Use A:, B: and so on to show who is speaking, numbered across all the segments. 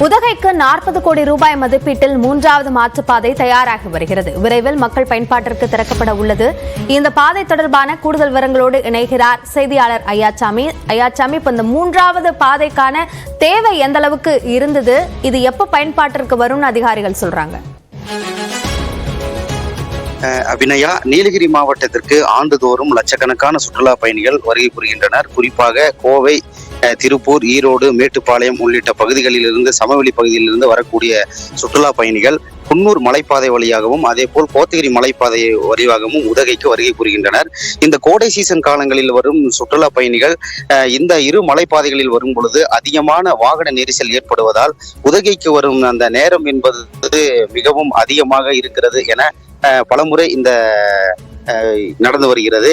A: புதகைக்கு நாற்பது கோடி ரூபாய் மதிப்பீட்டில் மூன்றாவது மாற்றுப்பாதை தயாராகி வருகிறது. விரைவில் மக்கள் பயன்பாட்டிற்கு திறக்கப்பட உள்ளது. இந்த பாதை தொடர்பான கூடுதல் விவரங்களோடு இணைகிறார் செய்தியாளர் ஐயாச்சாமி. ஐயாச்சாமி இப்ப இந்த மூன்றாவது பாதைக்கான தேவை எந்த அளவுக்கு இருந்தது? இது எப்ப பயன்பாட்டிற்கு வரும்னு அதிகாரிகள் சொல்றாங்க.
B: அபிநயா. நீலகிரி மாவட்டத்திற்கு ஆண்டுதோறும் லட்சக்கணக்கான சுற்றுலா பயணிகள் வருகை புரிகின்றனர். குறிப்பாக கோவை திருப்பூர் ஈரோடு மேட்டுப்பாளையம் உள்ளிட்ட பகுதிகளில் இருந்து சமவெளி பகுதியிலிருந்து வரக்கூடிய சுற்றுலா பயணிகள் குன்னூர் மலைப்பாதை வழியாகவும் அதே போல் கோத்தகிரி மலைப்பாதை வழியாகவும் உதகைக்கு வருகை புரிகின்றனர். இந்த கோடை சீசன் காலங்களில் வரும் சுற்றுலா பயணிகள் இந்த இரு மலைப்பாதைகளில் வரும் பொழுது அதிகமான வாகன நெரிசல் ஏற்படுவதால் உதகைக்கு வரும் அந்த நேரம் என்பது மிகவும் அதிகமாக இருக்கிறது என பலமுறை இந்த நடந்து வருகிறது.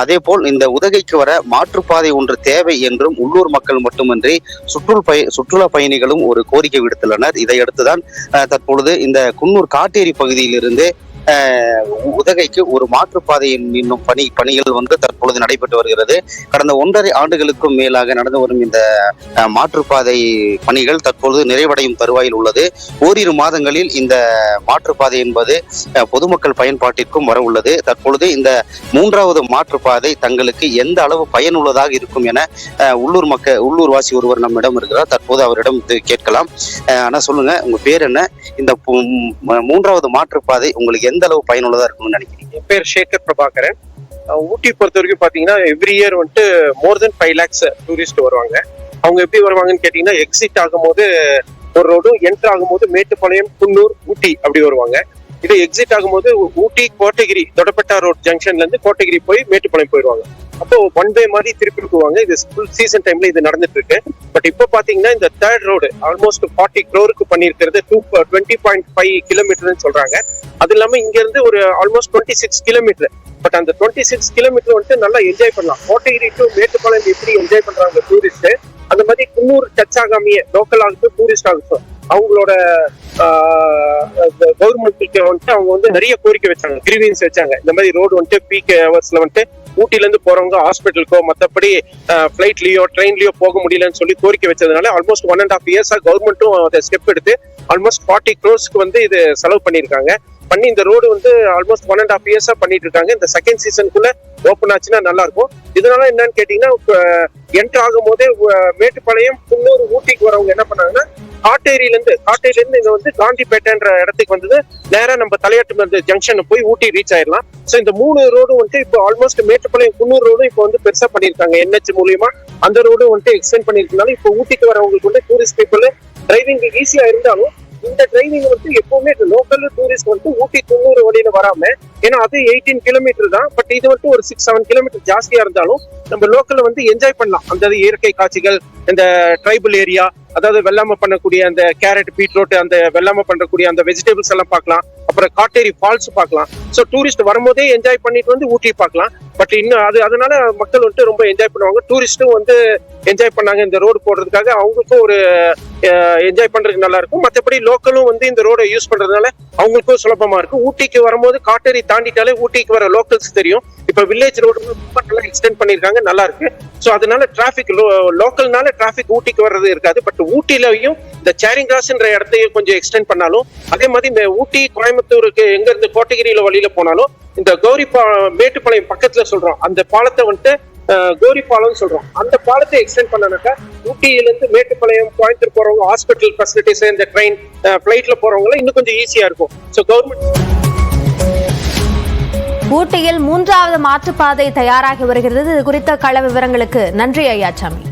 B: அதே போல் இந்த உதகைக்கு வர மாற்றுப்பாதை ஒன்று தேவை என்றும் உள்ளூர் மக்கள் மட்டுமின்றி சுற்றுல் பய சுற்றுலா பயணிகளும் ஒரு கோரிக்கை விடுத்துள்ளனர். இதையடுத்துதான் தற்பொழுது இந்த குன்னூர் காட்டேரி பகுதியிலிருந்து உதகைக்கு ஒரு மாற்றுப்பாதையின் இன்னும் பணி பணிகள் வந்து தற்பொழுது நடைபெற்று வருகிறது. கடந்த ஒன்றரை ஆண்டுகளுக்கும் மேலாக நடந்து வரும் இந்த மாற்றுப்பாதை பணிகள் தற்பொழுது நிறைவடையும் தருவாயில் உள்ளது. ஓரிரு மாதங்களில் இந்த மாற்றுப்பாதை என்பது பொதுமக்கள் பயன்பாட்டிற்கும் வர உள்ளது. தற்பொழுது இந்த மூன்றாவது மாற்றுப்பாதை தங்களுக்கு எந்த அளவு பயனுள்ளதாக இருக்கும் என உள்ளூர் மக்க உள்ளூர் வாசி ஒருவர் நம்மிடம் இருக்கிறார். தற்போது அவரிடம் இது கேட்கலாம். ஆனால் சொல்லுங்க உங்க பேர் என்ன? இந்த மூன்றாவது மாற்றுப்பாதை உங்களுக்கு எந்த அளவு பயனுள்ளதா இருக்கும்னு நினைக்கிறீங்க?
C: என் பேர் சேகர் பிரபாகரன். ஊட்டி பொறுத்த வரைக்கும் பாத்தீங்கன்னா எவ்ரி இயர் வந்துட்டு more than five lakhs tourist வருவாங்க. அவங்க எப்படி வருவாங்கன்னு கேட்டீங்கன்னா எக்ஸிட் ஆகும்போது ஒரு ரோடும் என்டர் ஆகும்போது மேட்டுப்பாளையம் குன்னூர் ஊட்டி அப்படி வருவாங்க. இது எக்ஸிட் ஆகும்போது ஊட்டி கோட்டகிரி தொடப்பட்டா ரோட் ஜங்ஷன்ல இருந்து கோட்டகிரி போய் மேட்டுப்பாளையம் போயிடுவாங்க. அப்போ ஒன் வே மாதிரி திருப்பி போவாங்க இது ஃபுல் சீசன் டைம்ல இது நடந்துட்டு இருக்கு பட் இப்போ பாத்தீங்கன்னா இந்த தேர்ட் ரோடு ஆல்மோஸ்ட் ஃபார்ட்டி க்ரோருக்கு பண்ணியிருக்கிறது டூ டுவெண்ட்டி பாயிண்ட் ஃபைவ் கிலோமீட்டர்னு சொல்றாங்க. அது இல்லாம இங்க இருந்து ஒரு almost twenty six kilometre but அந்த டுவெண்ட்டி சிக்ஸ் கிலோமீட்டர் வந்துட்டு நல்லா என்ஜாய் பண்ணலாம். கோட்டகிரி டு மேட்டுப்பாளையம் எப்படி என்ஜாய் பண்றாங்க டூரிஸ்ட் அந்த மாதிரி குன்னூர் டச் லோக்கல் ஆகட்டும் டூரிஸ்ட் ஆகட்டும் அவங்களோட கவர்மெண்ட்டுக்கு வந்துட்டு அவங்க வந்து நிறைய கோரிக்கை வச்சாங்க. கிரீவியன்ஸ் வச்சாங்க. இந்த மாதிரி ரோடு வந்துட்டு பீக் ஹவர்ஸ்ல வந்துட்டு ஊட்டில இருந்து போறவங்க ஹாஸ்பிட்டலுக்கோ மத்தபடி ஃபிளைட்லயோ ட்ரெயின்லயோ போக முடியலன்னு சொல்லி கோரிக்கை வச்சதுனால ஆல்மோஸ்ட் ஒன் அண்ட் ஆஃப் இயர்ஸா கவர்மெண்ட்டும் அதை ஸ்டெப் எடுத்து ஆல்மோஸ்ட் ஃபார்ட்டி க்ரோஸ்க்கு வந்து இது செலவு பண்ணியிருக்காங்க. பண்ணி இந்த ரோடு வந்து ஆல்மோஸ்ட் ஒன் அண்ட் ஆஃப் இயர்ஸா பண்ணிட்டு இருக்காங்க. இந்த செகண்ட் சீசனுக்குள்ள ஓப்பன் ஆச்சுன்னா நல்லா இருக்கும் இதனால என்னன்னு கேட்டீங்கன்னா என்ட்ரு ஆகும் போதே மேட்டுப்பாளையம் குன்னூர் ஊட்டிக்கு வரவங்க என்ன பண்ணாங்கன்னா காட்டேரியில இருந்து காட்டேரியில இருந்து இங்க வந்து காந்திப்பேட்டைன்ற இடத்துக்கு வந்தது. நேரா நம்ம தலையாட்டு மருந்து ஜங்ஷன் போய் ஊட்டி ரீச் ஆயிடலாம். சோ இந்த மூணு ரோடும் வந்துட்டு இப்போ ஆல்மோஸ்ட் மேட்டுப்பாளையம் குன்னூர் ரோடும் இப்போ வந்து பெருசா பண்ணிருக்காங்க என்ஹெச் மூலியமா அந்த ரோடும் வந்துட்டு எக்ஸ்டெண்ட் பண்ணிருக்கனால இப்போ ஊட்டிக்கு வரவங்களுக்கு வந்து டூரிஸ்ட் பீப்புள் டிரைவிங் ஈஸியா இருந்தாலும் இந்த ட்ரைனிங் வந்து எப்பவுமே லோக்கல் டூரிஸ்ட் வந்து ஊட்டி தொண்ணூறு வழியில வராம ஏன்னா அது எயிட்டீன் கிலோமீட்டர் தான் பட் இது வந்து ஒரு சிக்ஸ் செவன் கிலோமீட்டர் ஜாஸ்தியா இருந்தாலும் நம்ம லோக்கல்ல வந்து என்ஜாய் பண்ணலாம். அந்த இயற்கை காட்சிகள் இந்த ட்ரைபல் ஏரியா அதாவது வெள்ளாம பண்ணக்கூடிய அந்த கேரட் பீட்ரூட் அந்த வெள்ளாம பண்ணக்கூடிய அந்த வெஜிடபிள்ஸ் எல்லாம் பார்க்கலாம். அப்புறம் காட்டேரி ஃபால்ஸ் பார்க்கலாம். ஸோ டூரிஸ்ட் வரும்போதே என்ஜாய் பண்ணிட்டு வந்து ஊட்டி பார்க்கலாம். பட் இன்னும் அது அதனால மக்கள் வந்துட்டு ரொம்ப என்ஜாய் பண்ணுவாங்க. டூரிஸ்ட்டும் வந்து என்ஜாய் பண்ணாங்க இந்த ரோடு போடுறதுக்காக. அவங்களுக்கும் ஒரு என்ஜாய் பண்றதுக்கு நல்லா இருக்கும். மற்றபடி லோக்கலும் வந்து இந்த ரோடை யூஸ் பண்றதுனால அவங்களுக்கும் சுலபமா இருக்கும். ஊட்டிக்கு வரும்போது காட்டேரி தாண்டிட்டாலே ஊட்டிக்கு வர லோக்கல்ஸ் தெரியும். இப்ப வில்லேஜ் ரோடு ரொம்ப நல்லா எக்ஸ்டெண்ட் பண்ணிருக்காங்க நல்லா இருக்கு. ஸோ அதனால டிராபிக் லோக்கல்னால டிராபிக் ஊட்டிக்கு வர்றது இருக்காது பட் ஊட்டிலையும் இந்த சேரிங் கிராஸ்ன்ற இடத்தையும் கொஞ்சம் எக்ஸ்டெண்ட் பண்ணாலும் அதே மாதிரி இந்த ஊட்டி கோயம்புத்தூருக்கு எங்க இருந்து கோட்டகிரியில வழியில போனாலும் இந்த கௌரி பா மேட்டுப்பாளையம் பக்கத்துல சொல்றோம் அந்த பாலத்தை வந்துட்டு அஹ், கௌரி பாலம்னு சொல்றோம். அந்த பாலத்தை எக்ஸ்டெண்ட் பண்ணனாக்கா ஊட்டியில இருந்து மேட்டுப்பாளையம் கோயம்புத்தூர் போறவங்க ஹாஸ்பிட்டல் ஃபெசிலிட்டிஸ் இந்த ட்ரெயின் பிளைட்ல போறவங்க இன்னும் கொஞ்சம் ஈஸியா இருக்கும். ஸோ கவர்மெண்ட்
A: ஊட்டியில் மூன்றாவது மாற்றுப்பாதை தயாராகி வருகிறது. இது குறித்த கள விவரங்களுக்கு நன்றி ஐயாச்சாமி